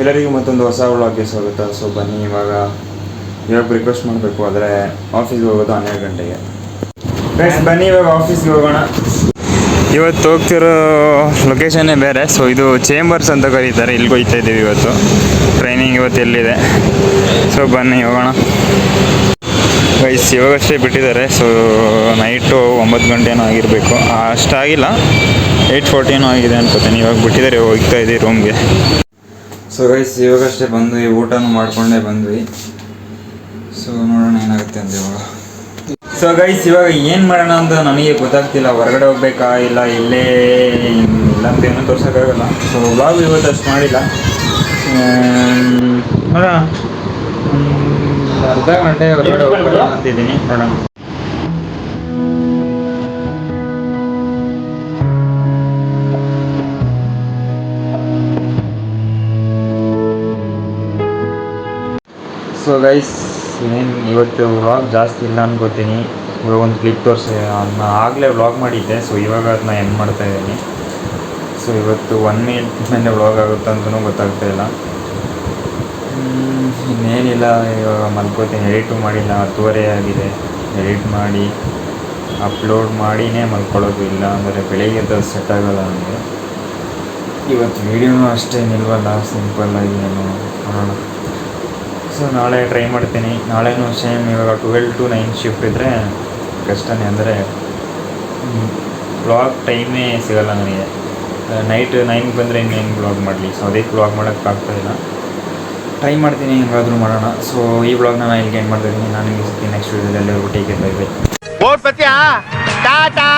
ಎಲ್ಲರಿಗೂ ಮತ್ತೊಂದು ಹೊಸ ವ್ಲಾಗ್ಗೆ ಸ್ವಾಗತ. ಸೊ, ಬನ್ನಿ ಇವಾಗ ಇವಾಗ ರಿಕ್ವೆಸ್ಟ್ ಮಾಡಬೇಕು. ಆದರೆ ಆಫೀಸ್ಗೆ ಹೋಗೋದು ಹನ್ನೆರಡು ಗಂಟೆಗೆ. ಫ್ರೆಂಡ್ಸ್ ಬನ್ನಿ ಇವಾಗ ಆಫೀಸ್ಗೆ ಹೋಗೋಣ. ಇವತ್ತು ಹೋಗ್ತಿರೋ ಲೊಕೇಶನ್ನೇ ಬೇರೆ. ಸೊ ಇದು ಚೇಂಬರ್ಸ್ ಅಂತ ಕರೀತಾರೆ. ಇಲ್ಲಿ ಹೋಗ್ತಾ ಇದ್ದೀವಿ ಇವತ್ತು. ಟ್ರೈನಿಂಗ್ ಇವತ್ತು ಎಲ್ಲಿದೆ? ಸೊ ಬನ್ನಿ ಹೋಗೋಣ. ಗೈಸ್ ಇವಾಗಷ್ಟೇ ಬಿಟ್ಟಿದ್ದಾರೆ. ಸೊ ನೈಟು ಒಂಬತ್ತು ಗಂಟೆನೂ ಆಗಿರಬೇಕು. ಅಷ್ಟಾಗಿಲ್ಲ ಏಯ್ಟ್ ಫೋರ್ಟಿನೂ ಆಗಿದೆ ಅನ್ಕೋತೀನಿ ಇವಾಗ ಬಿಟ್ಟಿದ್ದಾರೆ, ಹೋಗ್ತಾ ಇದ್ದೀವಿ ರೂಮ್ಗೆ ಸೊ ಗೈಸ್ ಇವಾಗಷ್ಟೇ ಬಂದ್ವಿ ಊಟನೂ ಮಾಡ್ಕೊಂಡೇ ಬಂದ್ವಿ. ಸೊ ನೋಡೋಣ ಏನಾಗುತ್ತೆ ಅಂತ ಇವಾಗ. ಸೊ ಗೈಸ್ ಇವಾಗ ಏನು ಮಾಡೋಣ ಅಂತ ನನಗೆ ಗೊತ್ತಾಗ್ತಿಲ್ಲ. ಹೊರಗಡೆ ಹೋಗ್ಬೇಕಾ ಇಲ್ಲ ಇಲ್ಲೇ ಇಲ್ಲ ಅಂತ ಏನೂ ತೋರ್ಸೋಕ್ಕಾಗಲ್ಲ. ಸೊ ಬ್ಲಾಗ್ ಇವತ್ತು ಅಷ್ಟು ಮಾಡಿಲ್ಲ. ಆಮ್, ನೋಡೋಣ. ಅರ್ಧ ಗಂಟೆ ಹೊರಗಡೆ ಹೋಗ್ಬೇಕು ಅಂತಿದ್ದೀನಿ. ನೋಡೋಣ. ಸೊ ಗೈಸ್ ಏನು ಇವತ್ತು ವ್ಲಾಗ್ ಜಾಸ್ತಿ ಇಲ್ಲ ಅನ್ಕೋತೀನಿ. ಇವಾಗ ಒಂದು ಕ್ಲಿಪ್ ತೋರಿಸಿ ನಾನು ಆಗಲೇ ವ್ಲಾಗ್ ಮಾಡಿದ್ದೆ. ಸೊ ಇವಾಗ ಅದನ್ನ ಎಂಡ್ ಮಾಡ್ತಾ ಇದ್ದೀನಿ. ಸೊ ಇವತ್ತು ಒನ್ ಮಿನಿಟ್ ಮೇಲೆ ವ್ಲಾಗ್ ಆಗುತ್ತೆ ಅಂತಲೂ ಗೊತ್ತಾಗ್ತಾ ಇಲ್ಲ. ಇನ್ನೇನಿಲ್ಲ. ಇವಾಗ ಮಲ್ಕೋತೀನಿ. ಎಡಿಟು ಮಾಡಿಲ್ಲ. ಹತ್ತುವರೆ ಆಗಿದೆ. ಎಡಿಟ್ ಮಾಡಿ ಅಪ್ಲೋಡ್ ಮಾಡಿನೇ ಮಲ್ಕೊಳ್ಳೋದು ಇಲ್ಲ. ಅಂದರೆ ಬೆಳಿಗ್ಗೆ ಎದ್ದು ಸೆಟ್ ಆಗೋಲ್ಲ ನನಗೆ ಇವತ್ತು ವೀಡಿಯೋನೂ ಅಷ್ಟೇ ನಿಲ್ವಲ್ಲ ಸಿಂಪಲ್ಲಾಗಿ ಏನು ನೋಡೋಣ ಸೊ ನಾಳೆ ಟ್ರೈ ಮಾಡ್ತೀನಿ. ನಾಳೆನೂ ಸೇಮ್ ಇವಾಗ ಟ್ವೆಲ್ ಟು ನೈನ್ ಶಿಫ್ಟ್ ಇದ್ದರೆ ಕಷ್ಟನೇ. ಅಂದರೆ ಬ್ಲಾಗ್ ಟೈಮೇ ಸಿಗಲ್ಲ ನನಗೆ. ನೈಟ್ ನೈನ್ಗೆ ಬಂದರೆ ಇನ್ನೇನು ಬ್ಲಾಗ್ ಮಾಡಲಿ? ಸೊ ಅದೇ ಬ್ಲಾಗ್ ಮಾಡೋಕ್ಕಾಗ್ತಾಯಿಲ್ಲ ಟ್ರೈ ಮಾಡ್ತೀನಿ, ಹೆಂಗಾದರೂ ಮಾಡೋಣ. ಸೊ ಈ ಬ್ಲಾಗ್ನ ನಾನು ಇಲ್ಲಿಗೆ ಏನು ಮಾಡ್ತೀನಿ ನಾನು ನಿಮಗೆ ಸಿಗ್ತೀನಿ ನೆಕ್ಸ್ಟ್ ವೀಡಿಯೋದಲ್ಲಿ ಟೇಕ್ ಬೈ ಬೈ ಟಾಟಾ?